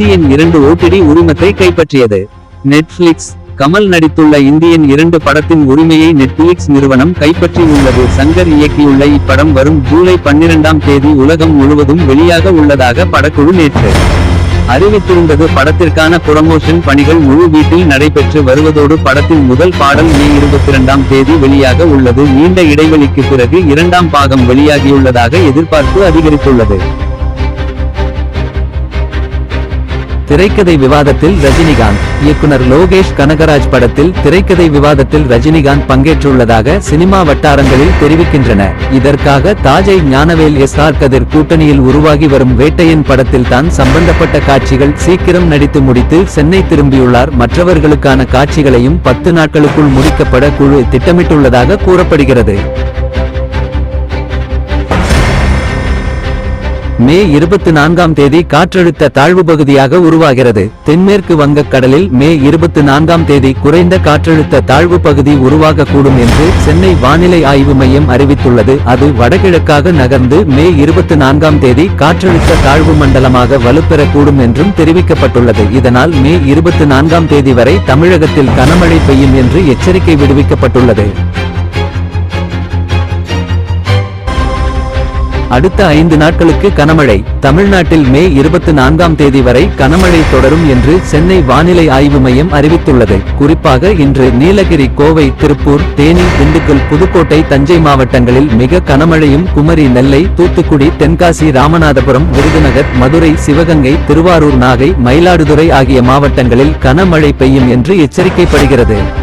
Indian இரண்டு OTT உரிமத்தை கைப்பற்றியது. நெட்ஃபிளிக்ஸ் கமல் நடித்துள்ள இந்தியன் இரண்டு படத்தின் உரிமையை நெட்ஃபிளிக்ஸ் நிறுவனம் கைப்பற்றி உள்ளது சங்கர் இயக்கியுள்ள இப்படம் வரும் ஜூலை பன்னிரெண்டாம் தேதி உலகம் முழுவதும் வெளியாக உள்ளதாக படக்குழு நேற்று அறிவித்திருந்தது. படத்திற்கான புரமோஷன் பணிகள் முழு வீட்டில் நடைபெற்று வருவதோடு படத்தின் முதல் பாடல் மே இருபத்தி இரண்டாம் தேதி வெளியாக உள்ளது. நீண்ட இடைவெளிக்கு பிறகு இரண்டாம் பாகம் வெளியாகியுள்ளதாக எதிர்பார்ப்பு அதிகரித்துள்ளது. திரைக்கதை விவாதத்தில் ரஜினிகாந்த். இயக்குனர் லோகேஷ் கனகராஜ் படத்தில் திரைக்கதை விவாதத்தில் ரஜினிகாந்த் பங்கேற்றுள்ளதாக சினிமா வட்டாரங்களில் தெரிவிக்கின்றன. இதற்காக தாஜை ஞானவேல் எஸ் ஆர் கதிர் கூட்டணியில் உருவாகி வரும் வேட்டையன் படத்தில் தான் சம்பந்தப்பட்ட காட்சிகள் சீக்கிரம் நடித்து முடித்து சென்னை திரும்பியுள்ளார். மற்றவர்களுக்கான காட்சிகளையும் பத்து நாட்களுக்குள் முடிக்கப்பட குழு திட்டமிட்டுள்ளதாக கூறப்படுகிறது. மே இருபத்தி நான்காம் தேதி காற்றழுத்த தாழ்வு பகுதியாக உருவாகிறது. தென்மேற்கு வங்கக்கடலில் மே இருபத்தி நான்காம் தேதி குறைந்த காற்றழுத்த தாழ்வு பகுதி உருவாகக்கூடும் என்று சென்னை வானிலை ஆய்வு மையம் அறிவித்துள்ளது. அது வடகிழக்காக நகர்ந்து மே இருபத்தி நான்காம் தேதி காற்றழுத்த தாழ்வு மண்டலமாக வலுப்பெறக்கூடும் என்றும் தெரிவிக்கப்பட்டுள்ளது. இதனால் மே இருபத்தி நான்காம் தேதி வரை தமிழகத்தில் கனமழை பெய்யும் என்று எச்சரிக்கை விடுவிக்கப்பட்டுள்ளது. அடுத்த ஐந்து நாட்களுக்கு கனமழை. தமிழ்நாட்டில் மே இருபத்தி நான்காம் தேதி வரை கனமழை தொடரும் என்று சென்னை வானிலை ஆய்வு மையம் அறிவித்துள்ளது. குறிப்பாக இன்று நீலகிரி கோவை திருப்பூர் தேனி திண்டுக்கல் புதுக்கோட்டை தஞ்சை மாவட்டங்களில் மிக கனமழையும் குமரி நெல்லை தூத்துக்குடி தென்காசி ராமநாதபுரம் விருதுநகர் மதுரை சிவகங்கை திருவாரூர் நாகை மயிலாடுதுறை ஆகிய மாவட்டங்களில் கனமழை பெய்யும் என்று எச்சரிக்கைப்படுகிறது.